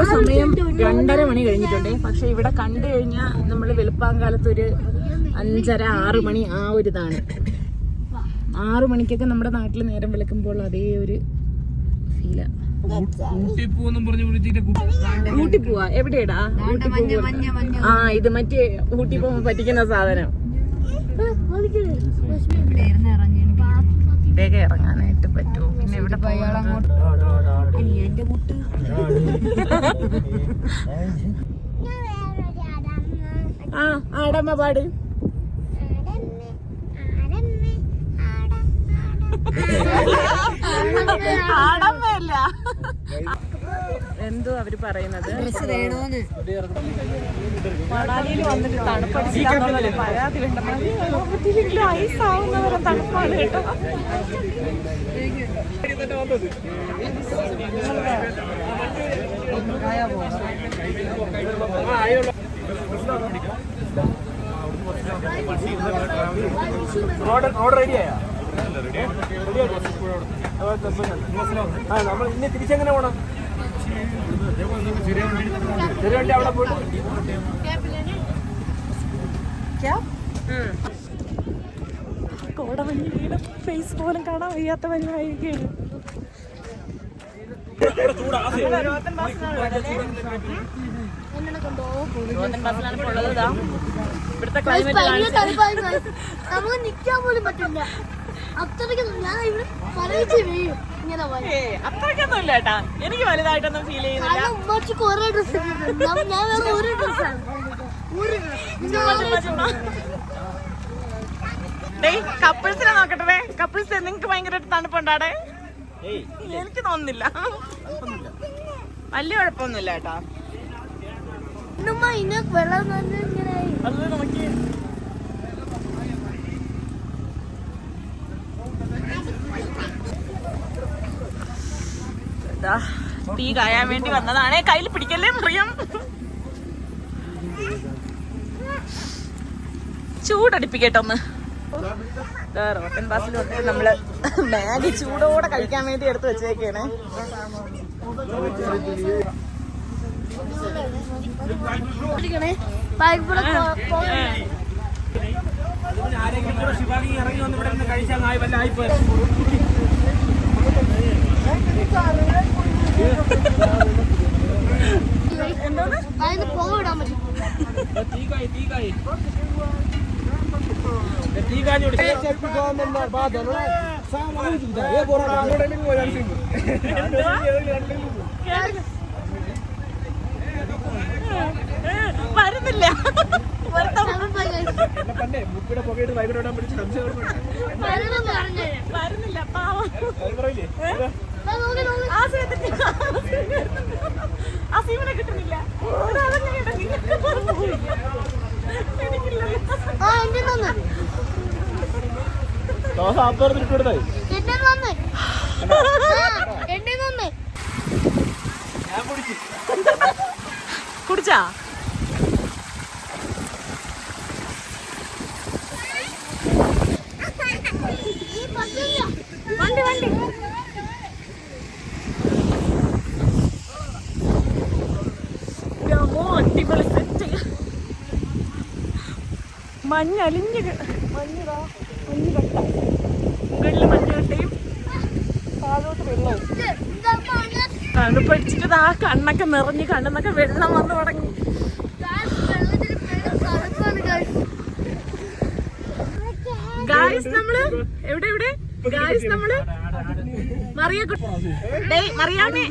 ഇപ്പൊ സമയം രണ്ടര മണി കഴിഞ്ഞിട്ടുണ്ട്. പക്ഷെ ഇവിടെ കണ്ടു കഴിഞ്ഞാൽ നമ്മൾ വെളുപ്പാങ്കാലത്ത് ഒരു അഞ്ചര ആറ് മണി ആ ഒരു ഇതാണ് ആറു മണിക്കൊക്കെ നമ്മുടെ നാട്ടിൽ നേരം വിളിക്കുമ്പോൾ അതേ ഒരു ഫീല. ഊട്ടി പോവാ എവിടെയാടാ? ഊട്ടി പോവാ ആ ഇത് മറ്റേ ഊട്ടി പോകുമ്പോ പറ്റിക്കുന്ന സാധനം. ഇവിടെയൊക്കെ ഇറങ്ങാനായിട്ട് പറ്റുമോ? പിന്നെ ഇവിടെ പോയാളങ്ങോട്ട് ആ ആടമ്മ പാട്. ആടമ്മയല്ല. എന്തോ അവർ പറയുന്നത്. മണാലിയിൽ വന്നിട്ട് ഐസ് ആവുന്നവരെ തണുപ്പാണ് കേട്ടോ. ഓർഡർ ഓർഡർ റെഡിയായോ റെഡിയായി നമ്മൾ ഇനി തിരിച്ചെങ്ങനെ പോണം? ചെറിയ അവിടെ പോയിട്ട് കോടമഞ്ഞ് വീണ് ഫേസ് പോലും കാണാൻ വയ്യാത്ത മഞ്ഞായിരിക്കുകയാണ് ഇവിടുത്തെ ക്ലൈമറ്റ് നമുക്ക് നിൽക്കാൻ പോലും പറ്റില്ല അത്രയ്ക്കൊന്നും ഇല്ല കേട്ടാ എനിക്ക് വലുതായിട്ടൊന്നും ഫീൽ ചെയ്യുന്നില്ല. കപ്പിൾസിനെ നോക്കട്ടെ കപ്പിൾസ് നിങ്ങക്ക് ഭയങ്കര തണുപ്പുണ്ടാടെ എനിക്ക് തോന്നുന്നില്ല. വലിയ കുഴപ്പമൊന്നുമില്ല ഏട്ടാ. വെള്ളം നോക്കി ഇതാ, തീ കായാൻ വേണ്ടി വന്നതാണ്. കയ്യിൽ പിടിക്കല്ലേ മുറിയം? ചൂടടിപ്പിക്കട്ടൊന്ന് റോട്ടൻ ബാസിൽ വന്നിട്ട് നമ്മൾ മാഗി ചൂടോടെ കഴിക്കാൻ വേണ്ടി എടുത്ത് വെച്ചേക്കാണ്. ഇറങ്ങി വന്ന് ഇവിടെ കഴിച്ചാൽ ആയി വല്ല ആയിപ്പോയി. വരുന്നില്ല. പണ്ടേ ബുക്കിയുടെ പുകയിട്ട് വൈകിട്ടോടാൻ പിടിച്ച് സംശയം വരണം പറഞ്ഞു വരുന്നില്ല. പാവം. പറയില്ലേ? ആ സീമനെ കിട്ടുന്നില്ല. കുടിച്ചാ. വണ്ടി ഉണ്ട്. നിങ്ങൾക്ക് പറഞ്ഞില്ല. എനിക്കില്ലല്ലോ. ആ എന്റെ തന്നെ ദോശ ആത്തോടത്ത് ഇട്ടുകൊടുത്തായി എന്റെ തന്നെ എന്റെ തന്നെ ഞാൻ കുടിച്ചു കുടിച്ചാ ഈ പറ്റില്ല വണ്ടി വണ്ടി യമോ, അടിപൊളി സെറ്റ് മഞ്ഞ് അലിഞ്ഞ് മഞ്ഞിതാ മഞ്ഞ് കട്ട. മുകളിൽ മഞ്ഞ് കട്ടയും താഴോട്ട് വെള്ളവും തണുപ്പടിച്ചിട്ട് ആ കണ്ണൊക്കെ നിറഞ്ഞ് കണ്ണെന്നൊക്കെ വെള്ളം വന്നു തുടങ്ങി. ഗായ്സ് നമ്മൾ എവിടെ എവിടെ? ഗായ്സ് നമ്മൾ മറിയ മറിയാമേ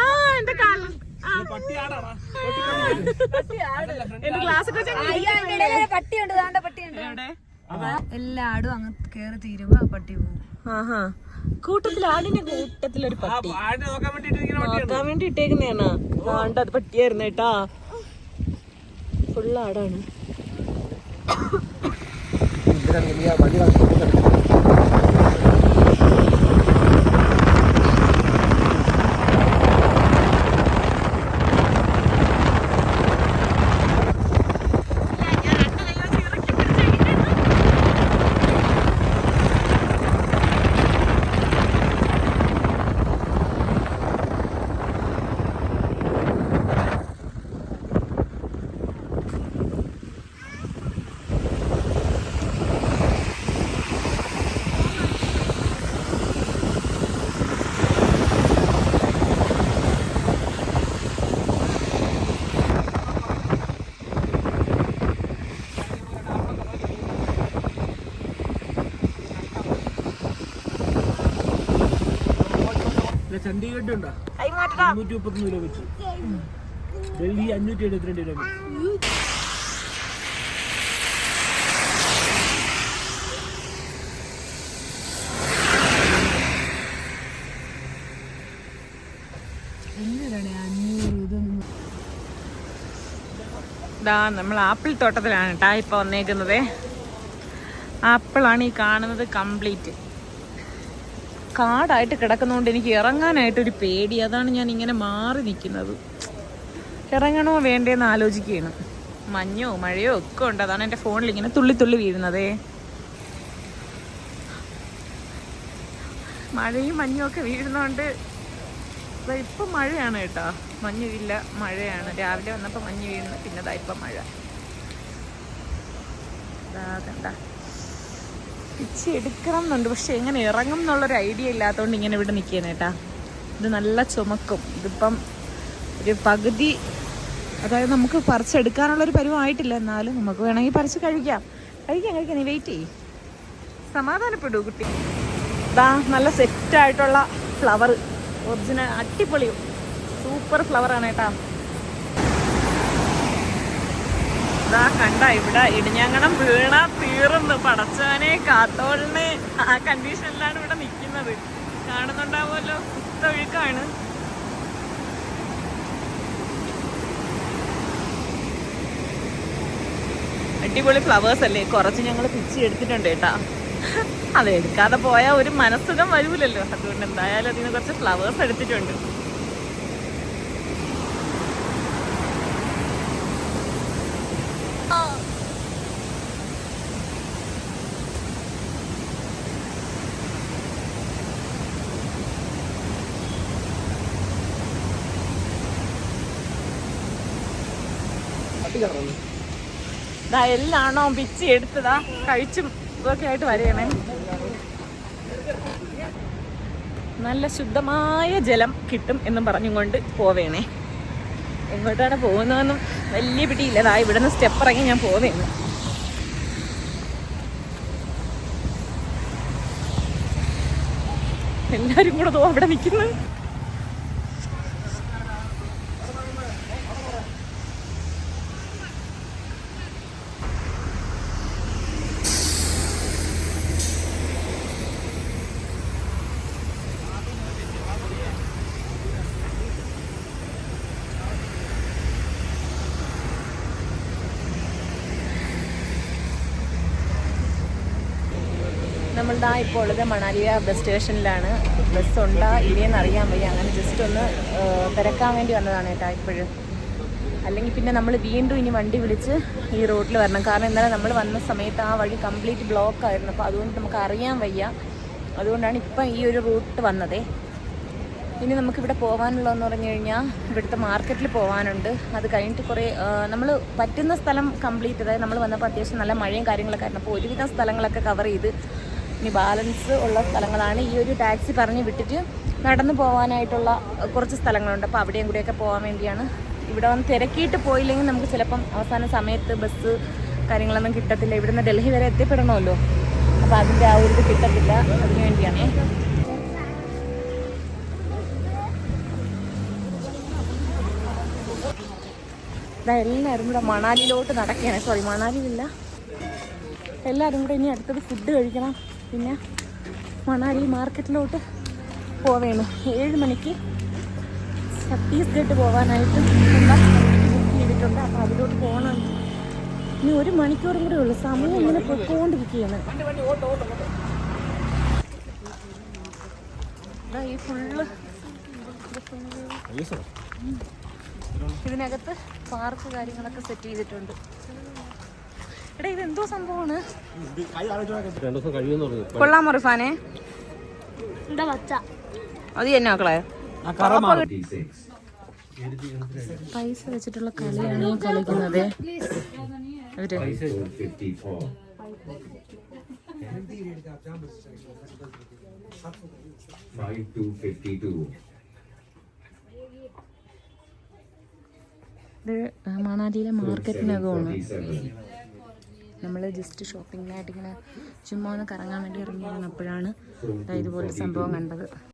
ആ പട്ടിയുണ്ട് ദാണ്ട പട്ടിയുണ്ട്. എല്ലാടും അങ്ങ് കേറി തീരുമ്പോ ആ പട്ടി പോകും. ആഹാ. കൂട്ടത്തിൽ ആടിന്റെ പട്ടി. നോക്കാൻ വേണ്ടിട്ട് ഇങ്ങനെ നോക്കാൻ വേണ്ടി ഇട്ടേക്കുന്നതാണ് ആണ്ട് അത് പട്ടിയായിരുന്നു കേട്ടാ ഫുള്ള് ആടാണ്. ചണ്ഡീഗഡ് ഉണ്ടോ? മുന്നൂറ്റി മുപ്പത്തൊന്ന് രൂപ വെച്ച്. ഡൽഹി അഞ്ഞൂറ്റി എഴുപത്തിരണ്ട് രൂപ വെച്ച് ഇതാ? നമ്മൾ ആപ്പിൾ തോട്ടത്തിലാണ് കേട്ടാ ഇപ്പൊ വന്നേക്കുന്നത്. ആപ്പിളാണ് ഈ കാണുന്നത് കംപ്ലീറ്റ്. കാടായിട്ട് കിടക്കുന്നതുകൊണ്ട് എനിക്ക് ഇറങ്ങാനായിട്ട് ഒരു പേടി. അതാണ് ഞാൻ ഇങ്ങനെ മാറി നിൽക്കുന്നത് ഇറങ്ങണോ വേണ്ടേന്ന് ആലോചിക്കുകയാണ്. മഞ്ഞോ മഴയോ ഒക്കെ ഉണ്ട്. അതാണ് എന്റെ ഫോണിൽ ഇങ്ങനെ തുള്ളി തുള്ളി വീഴുന്നതേ. മഴയും മഞ്ഞും ഒക്കെ വീഴുന്നതുകൊണ്ട് ഇപ്പം മഴയാണ് കേട്ടോ. മഞ്ഞില്ല മഴയാണ്. രാവിലെ വന്നപ്പോൾ മഞ്ഞ് വീഴുന്നു പിന്നെ ഇപ്പം മഴ. ദാ കണ്ട. പിച്ചി എടുക്കണം എന്നുണ്ട് പക്ഷെ എങ്ങനെ ഇറങ്ങും എന്നുള്ളൊരു ഐഡിയ ഇല്ലാത്തതുകൊണ്ട് ഇങ്ങനെ ഇവിടെ നിൽക്കുകയാണ് കേട്ടാ. ഇത് നല്ല ചുമക്കും. ഇതിപ്പം ഒരു പകുതി അതായത് നമുക്ക് പറിച്ചെടുക്കാനുള്ളൊരു പരിവമായിട്ടില്ല എന്നാലും നമുക്ക് വേണമെങ്കിൽ പറിച്ച് കഴിക്കാം. കഴിക്കാം കഴിക്കാം. നീ വെയിറ്റ് ചെയ്യ്. സമാധാനപ്പെടൂ കുട്ടി. ഇതാ നല്ല സെറ്റായിട്ടുള്ള ഫ്ലവർ ഒറിജിനൽ അടിപൊളി. സൂപ്പർ ഫ്ലവറാണ് കേട്ടോ. ഇതാ കണ്ട ഇവിടെ ഇടിഞ്ഞങ്ങണം വീണ തീർന്ന് പടച്ചവനെ കാത്തോളിന് ആ കണ്ടീഷനിലാണ് ഇവിടെ നിൽക്കുന്നത് കാണുന്നുണ്ടാവുമല്ലോ. കുത്തൊഴുക്കാണ് അടിപൊളി ഫ്ലവേഴ്സ് അല്ലേ? കുറച്ച് ഞങ്ങൾ പിച്ചി എടുത്തിട്ടുണ്ട് കേട്ടാ. അത് എടുക്കാതെ പോയാൽ ഒരു മനസ്സുഖം വരൂലല്ലോ. അതുകൊണ്ട് എന്തായാലും അതിന് കുറച്ച് ഫ്ലവേഴ്സ് എടുത്തിട്ടുണ്ട്. എല്ലാണോ പിച്ചി എടുത്തതാ? കഴിച്ചും ഇതൊക്കെ ആയിട്ട് വരയണേ. നല്ല ശുദ്ധമായ ജലം കിട്ടും എന്നും പറഞ്ഞുകൊണ്ട് പോവേണേ. എങ്ങോട്ടാണ് പോകുന്നതെന്നും വലിയ പിടിയില്ല. ദാ ഇവിടുന്ന് സ്റ്റെപ്പ് ഇറങ്ങി ഞാൻ പോവേണ്. എല്ലാരും കൂടെ തോ അവിടെ നിൽക്കുന്നു നമ്മളിതാ ഇപ്പോൾ ഉള്ളത് മണാലിയ ബസ് സ്റ്റേഷനിലാണ് ബസ് ഉണ്ടാ ഇല്ലയെന്ന് അറിയാൻ വയ്യ. അങ്ങനെ ജസ്റ്റ് ഒന്ന് തിരക്കാൻ വേണ്ടി വന്നതാണ് കേട്ടോ ഇപ്പോഴും. അല്ലെങ്കിൽ പിന്നെ നമ്മൾ വീണ്ടും ഇനി വണ്ടി വിളിച്ച് ഈ റോഡിൽ വരണം. കാരണം ഇന്നലെ നമ്മൾ വന്ന സമയത്ത് ആ വഴി കംപ്ലീറ്റ് ബ്ലോക്ക് ആയിരുന്നു. അപ്പോൾ അതുകൊണ്ട് നമുക്ക് അറിയാൻ വയ്യ. അതുകൊണ്ടാണ് ഇപ്പം ഈ ഒരു റൂട്ട് വന്നതേ. ഇനി നമുക്കിവിടെ പോകാനുള്ളതെന്ന് പറഞ്ഞു കഴിഞ്ഞാൽ ഇവിടുത്തെ മാർക്കറ്റിൽ പോകാനുണ്ട് അത് കഴിഞ്ഞിട്ട് കുറേ നമ്മൾ പറ്റുന്ന സ്ഥലം കംപ്ലീറ്റ് അതായത് നമ്മൾ വന്നപ്പോൾ അത്യാവശ്യം നല്ല മഴയും കാര്യങ്ങളൊക്കെ ആയിരുന്നു. അപ്പോൾ ഒരുവിധം സ്ഥലങ്ങളൊക്കെ കവർ ചെയ്ത് ഇനി ബാലൻസ് ഉള്ള സ്ഥലങ്ങളാണ്. ഈ ഒരു ടാക്സി പറഞ്ഞ് വിട്ടിട്ട് നടന്നു പോകാനായിട്ടുള്ള കുറച്ച് സ്ഥലങ്ങളുണ്ട്. അപ്പോൾ അവിടെയും കൂടെയൊക്കെ പോകാൻ വേണ്ടിയാണ്. ഇവിടെ വന്ന് തിരക്കിയിട്ട് പോയില്ലെങ്കിൽ നമുക്ക് ചിലപ്പം അവസാന സമയത്ത് ബസ് കാര്യങ്ങളൊന്നും കിട്ടത്തില്ല. ഇവിടുന്ന് ഡൽഹി വരെ എത്തിപ്പെടണമല്ലോ. അപ്പോൾ അതിന്റെ ആ ഒരു ഇത് കിട്ടത്തില്ല. അതിന് വേണ്ടിയാണേ. എല്ലാവരും കൂടെ മണാലിയിലോട്ട് നടക്കുകയാണ്. സോറി മണാലിയിലില്ല. എല്ലാവരും കൂടെ ഇനി അടുത്തത് ഫുഡ് കഴിക്കണം. പിന്നെ മണാലി മാർക്കറ്റിലോട്ട് പോവേണ്. ഏഴ് മണിക്ക് ഛത്തീസ്ഗഡ് പോകാനായിട്ട് ബുക്ക് ചെയ്തിട്ടുണ്ട്. അപ്പോൾ അതിലോട്ട് പോകണം ഇനി ഒരു മണിക്കൂറും കൂടെ ഉള്ളൂ. സമയം ഇങ്ങനെ പൊയ്ക്കൊണ്ടിരിക്കുകയാണ് ഇതാ ഈ ഫുള്ള് ഇതിനകത്ത് പാർക്ക് കാര്യങ്ങളൊക്കെ സെറ്റ് ചെയ്തിട്ടുണ്ട്. എടാ ഇത് എന്തോ സംഭവമാണ്? രണ്ടു ദിവസം കഴിയുമെന്ന് കൊള്ളാമോ റിഫാനെ അത് തന്നെ മക്കളെ? പൈസ വെച്ചിട്ടുള്ള കളിയാണ് ഈ കളിക്കുന്നത്. അവർ. ഇത് മണാലിയിലെ മാർക്കറ്റിനകമാണ്. നമ്മൾ ജസ്റ്റ് ഷോപ്പിങ്ങിനായിട്ട് ഇങ്ങനെ ചുമ്മാ ഒന്ന് കറങ്ങാൻ വേണ്ടി ഇറങ്ങിയാണ് അപ്പോഴാണ് ദാ ഇതുപോലെ സംഭവം കണ്ടത്.